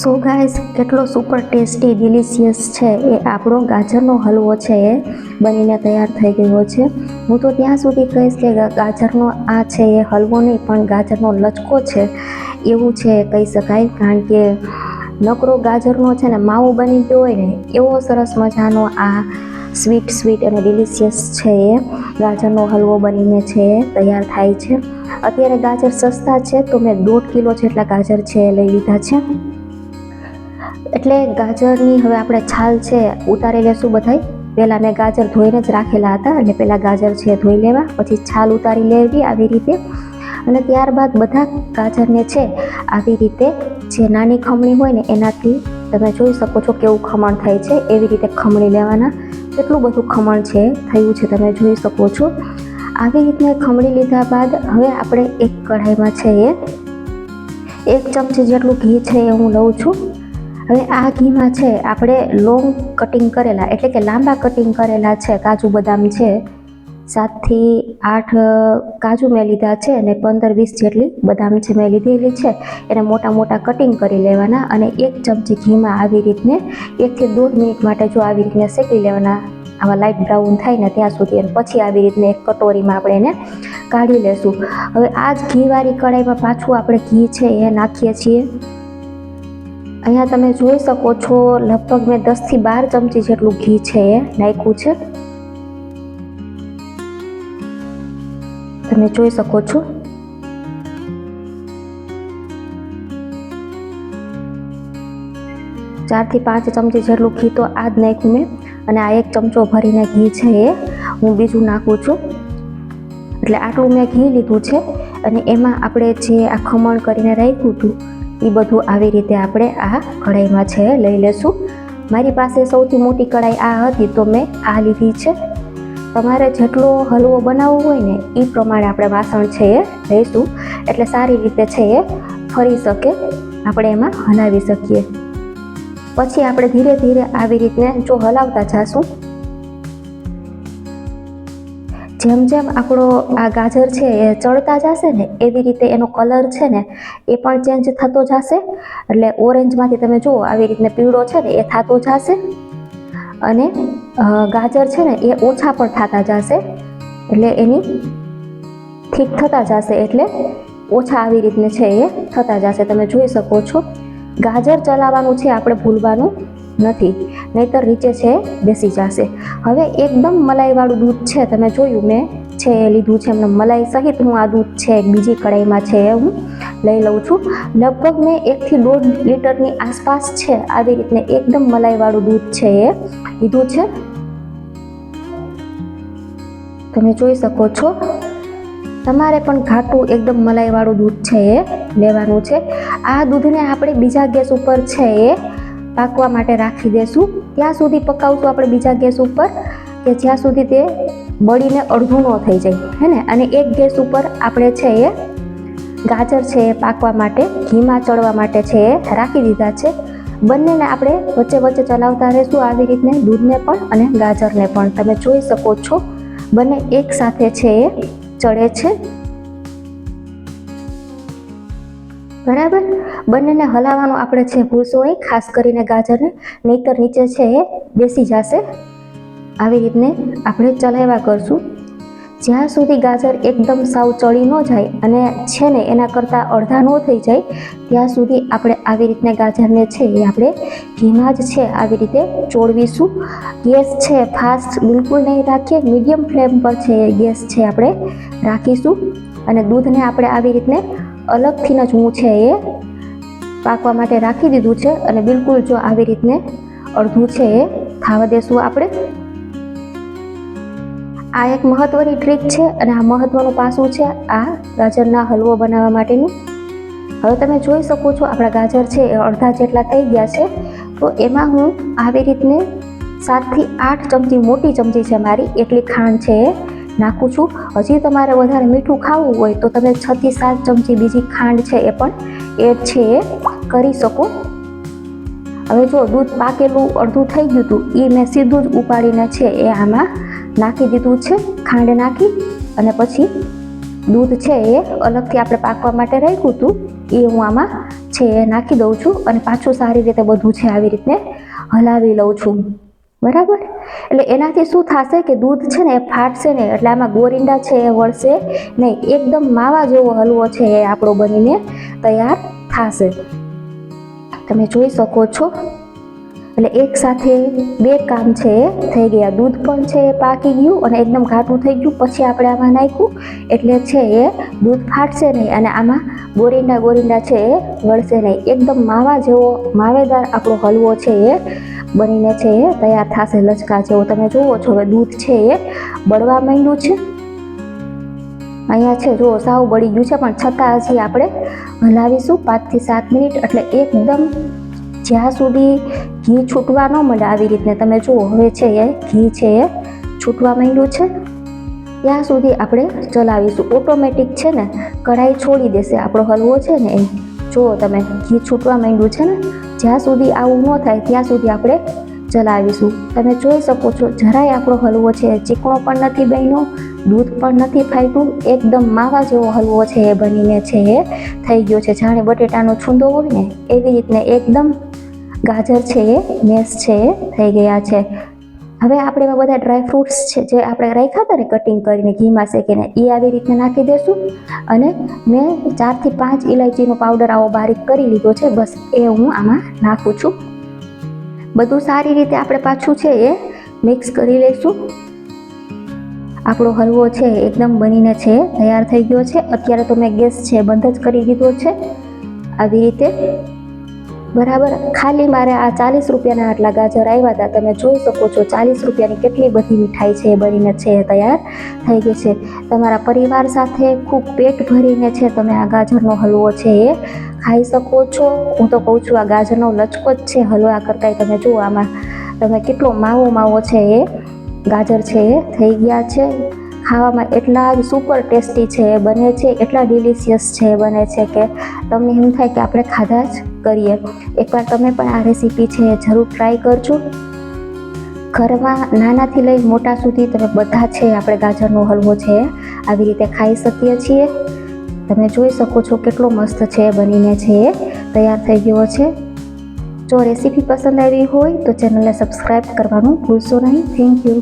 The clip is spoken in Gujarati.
સો ગાઈઝ કેટલો સુપર ટેસ્ટી ડિલિશિયસ છે એ આપણો ગાજરનો હલવો છે એ બનીને તૈયાર થઈ ગયો છે. હું તો ત્યાં સુધી કહીશ કે ગાજરનો આ છે એ હલવો નહીં, પણ ગાજરનો લચકો છે એવું છે કહી શકાય, કારણ કે નકરો ગાજરનો છે ને માવો બની ગયો હોય ને, એવો સરસ મજાનો આ સ્વીટ સ્વીટ અને ડિલિશિયસ છે એ ગાજરનો હલવો બનીને છે એ તૈયાર થાય છે. અત્યારે ગાજર સસ્તા છે, તો મેં દોઢ કિલો જેટલા ગાજર છે એ લઈ લીધા છે. એટલે ગાજરની હવે આપણે છાલ છે, ઉતારી લેશું બધાય. પહેલાં મેં ગાજર ધોઈને જ રાખેલા હતા એટલે પહેલાં ગાજર છે ધોઈ લેવા, પછી છાલ ઉતારી લેવી આવી રીતે. અને ત્યારબાદ બધા ગાજરને છે, આવી રીતે જે નાની ખમણી હોય ને એનાથી તમે જોઈ શકો છો કેવું ખમણ થાય છે, એવી રીતે ખમણી લેવાના. કેટલું બધું ખમણ છે, થયું છે તમે જોઈ શકો છો. આવી રીતના ખમણી લીધા બાદ હવે આપણે એક કઢાઈમાં છે એ, એક ચમચી જેટલું ઘી છે એ હું લઉં છું. હવે આ ઘીમાં છે, આપણે લોંગ કટિંગ કરેલા, એટલે કે લાંબા કટિંગ કરેલા છે, કાજુ બદામ છે, સાતથી આઠ કાજુ મેં લીધા છે અને પંદર વીસ જેટલી બદામ છે મેં લીધેલી છે. એને મોટા મોટા કટિંગ કરી લેવાના અને એક ચમચી ઘીમાં આવી રીતને એકથી દોઢ મિનિટ માટે જો આવી રીતને શેકી લેવાના, આવા લાઇટ બ્રાઉન થાય ને ત્યાં સુધી અને પછી આવી રીતને એક કટોરીમાં આપણે એને કાઢી લેશું. હવે આ જ ઘીવાળી કઢાઈમાં પાછું આપણે ઘી છે એ નાખીએ છીએ. અહીંયા તમે જોઈ શકો છો, લગભગ મેં દસથી બાર ચમચી જેટલું ઘી છે એ નાખ્યું છે. તમે જોઈ શકો છો. ચારથી પાંચ ચમચી જેટલું ઘી તો આ જ નાખ્યું મેં, અને આ એક ચમચો ભરીને ઘી છે એ હું બીજું નાખું છું. એટલે આટલું મેં ઘી લીધું છે, અને એમાં આપણે જે આ ખમણ કરીને રાખ્યું હતું એ બધું આવી રીતે આપણે આ કઢાઈમાં છે, લઈ લેશું. મારી પાસે સૌથી મોટી કઢાઈ આ હતી, તો મેં આ લીધી છે. તમારે જેટલો હલવો બનાવવો હોય ને એ પ્રમાણે આપણે વાસણ છે એ લઈશું. એટલે સારી રીતે છે એ ફરી શકે. આપણે એમાં હલાવી શકીએ. પછી આપણે ધીરે ધીરે આવી રીતને જો હલાવતા જાશું જેમ જેમ આપણો આ ગાજર છે એ ચડતા જશે ને, એવી રીતે એનો કલર છે ને, એ પણ ચેન્જ થતો જશે. એટલે ઓરેન્જમાંથી તમે જુઓ, આવી રીતને પીળો છે ને, એ થતો જશે. અને ગાજર છે ને, એ ઓછા પણ થતા જશે. એટલે એની ઠીક થતા જશે એટલે ઓછા આવી રીતને છે એ થતા જશે. તમે જોઈ શકો છો. ગાજર ચલાવવાનું છે આપણે ભૂલવાનું. નથી, નહીતર નીચે છે, બેસી જશે. હવે એકદમ મલાઈવાળું દૂધ છે, તમે જોયું મેં છે એ લીધું છે, એમને મલાઈ સહિત હું આ દૂધ છે, એક બીજી કઢાઈમાં છે એ હું લઈ લઉં છું. લગભગ મેં એકથી દોઢ લીટરની આસપાસ છે, આવી રીતને એકદમ મલાઈવાળું દૂધ છે એ લીધું છે. તમે જોઈ શકો છો, તમારે પણ ઘાટું એકદમ મલાઈવાળું દૂધ છે એ લેવાનું છે. આ દૂધને આપણે બીજા ગેસ ઉપર છે એ પાકવા માટે રાખી દેશું. ત્યાં સુધી પકાવશું આપણે બીજા ગેસ ઉપર, કે જ્યાં સુધી તે બળીને અડધું ન થઈ જાય. હે ને? અને એક ગેસ ઉપર આપણે છે એ ગાજર છે એ પાકવા માટે, ઘીમાં ચડવા માટે છે એ રાખી દીધા છે. બંનેને આપણે વચ્ચે વચ્ચે ચલાવતા રહીશું આવી રીતને, દૂધને પણ અને ગાજરને પણ. તમે જોઈ શકો છો, બંને એક સાથે છે એ ચડે છે. બરાબર? બંનેને હલાવવાનું આપણે છે ભૂલશો એ ખાસ કરીને ગાજરને, નહીતર નીચે છે એ બેસી જશે. આવી રીતને આપણે ચલાવ્યા કરશું. જ્યાં સુધી ગાજર એકદમ સાવ ચડી ન જાય અને છે ને એના કરતાં અડધા ન થઈ જાય, ત્યાં સુધી આપણે આવી રીતને ગાજરને છે એ આપણે ઘીમાં જ છે આવી રીતે ચોળવીશું. ગેસ છે ફાસ્ટ બિલકુલ નહીં રાખીએ, મીડિયમ ફ્લેમ પર છે એ ગેસ છે આપણે રાખીશું. અને દૂધને આપણે આવી રીતને અલગથી જ હું છે એ પાકવા માટે રાખી દીધું છે અને બિલકુલ જો આવી રીતને અડધું છે એ ખાવા દેશું આપણે. આ એક મહત્વની ટ્રીક છે અને આ મહત્વનું પાસું છે આ ગાજરના હલવો બનાવવા માટેનું. હવે તમે જોઈ શકો છો આપણા ગાજર છે એ અડધા જેટલા થઈ ગયા છે. તો એમાં હું આવી રીતને સાતથી આઠ ચમચી, મોટી ચમચી છે મારી, એટલી ખાંડ છે એ. નાખું છું. હજી તમારે વધારે મીઠું ખાવું હોય તો તમે છથી સાત ચમચી બીજી ખાંડ છે એ પણ એડ છે એ કરી શકો. હવે જો દૂધ પાકેલું અડધું થઈ ગયું હતું એ મેં સીધું જ ઉપાડીને છે એ આમાં નાખી દીધું છે, ખાંડ નાખી અને પછી દૂધ છે એ અલગથી આપણે પાકવા માટે રાખ્યું હતું, એ હું આમાં છે એ નાખી દઉં છું અને પાછું સારી રીતે બધું છે આવી રીતે હલાવી લઉં છું. બરાબર? એટલે એનાથી શું થશે કે દૂધ છે ને એ ફાટશે ને એટલે આમાં ગોરિંડા છે એ વળશે નહીં. એકદમ માવા જેવો હલવો છે એ આપણો બનીને તૈયાર થશે. તમે જોઈ શકો છો. એટલે એક સાથે બે કામ છે એ. થઈ ગયા. દૂધ પણ છે એ પાકી ગયું અને એકદમ ઘાટું થઈ ગયું. પછી આપણે આમાં નાખ્યું. એટલે છે એ દૂધ ફાટશે નહીં અને આમાં ગોરિંડા ગોરિંડા છે એ વળશે નહીં. એકદમ માવા જેવો, માવેદાર આપણો હલવો છે એ બનીને છે એ તૈયાર થશે લચકા જેવો. તમે જુઓ છો હવે દૂધ છે એ બળવા માંડ્યું છે. અહીંયા છે, જુઓ, સાવ બળી ગયું છે, પણ છતાં હજી આપણે હલાવીશું પાંચથી સાત મિનિટ, એટલે એકદમ જ્યાં સુધી ઘી છૂટવા ન મળે આવી રીતને. તમે જુઓ, હવે છે એ ઘી છે એ છૂટવા માંડ્યું છે. ત્યાં સુધી આપણે ચલાવીશું. ઓટોમેટિક છે ને, કઢાઈ છોડી દેશે આપણો હલવો છે ને એ. જુઓ તમે ઘી છૂટવા માંડ્યું છે ને, જ્યાં સુધી આવું ન થાય, ત્યાં સુધી આપણે ચલાવીશું તમે જોઈ શકો છો, જરાય આપણો હલવો છે, ચીકણો પણ નથી બન્યો, દૂધ પણ નથી ફાટ્યું, એકદમ માવા જેવો હલવો છે એ બનીને છે એ થઈ ગયો છે. જાણે બટેટાનો છૂંદો હોય ને, એવી રીતને એકદમ ગાજર છે એ, મેસ છે એ થઈ ગયા છે. હવે આપણે એવા બધા ડ્રાય ફ્રૂટ્સ છે જે આપણે રાખ્યા હતા ને કટિંગ કરીને ઘીમાં શેકીને એ આવી રીતે નાખી દેશું. અને મેં ચારથી પાંચ ઇલાયચીનો પાવડર આવો બારીક કરી લીધો છે, બસ એ હું આમાં નાખું છું. બધું સારી રીતે આપણે પાછું છે એ મિક્સ કરી લઈશું. આપણો હલવો છે એકદમ બનીને છે, તૈયાર થઈ ગયો છે. અત્યારે તો મેં ગેસ છે બંધ જ કરી દીધો છે. આવી રીતે બરાબર? ખાલી મારે આ ચાલીસ રૂપિયાના આટલા ગાજર આવ્યા હતા તમે જોઈ શકો છો ચાલીસ રૂપિયાની કેટલી બધી મીઠાઈ છે, બનીને છે એ તૈયાર થઈ ગઈ છે. તમારા પરિવાર સાથે ખૂબ પેટ ભરીને છે તમે આ ગાજરનો હલવો છે એ ખાઈ શકો છો. હું તો કહું છું આ ગાજરનો લચકો જ છે, હલવા કરતાંય તમે જુઓ આમાં તમે કેટલો માવો માવો છે એ ગાજર છે એ થઈ ગયા છે. ખાવામાં એટલા જ સુપર ટેસ્ટી છે એ બને છે, એટલા ડિલિશિયસ છે એ બને છે કે તમને એમ થાય કે આપણે ખાધા જ કરીએ. એકવાર તમે પણ આ રેસીપી છે જરૂર ટ્રાય કરજો. ઘરમાં નાનાથી લઈ મોટા સુધી તમે બધા છે આપણે ગાજરનો હલવો છે, આવી રીતે ખાઈ શકીએ છીએ. તમે જોઈ શકો છો કેટલો મસ્ત છે, બનીને છે એ તૈયાર થઈ ગયો છે. જો રેસીપી પસંદ આવી હોય તો ચેનલને સબસ્ક્રાઈબ કરવાનું ભૂલશો નહીં. Thank you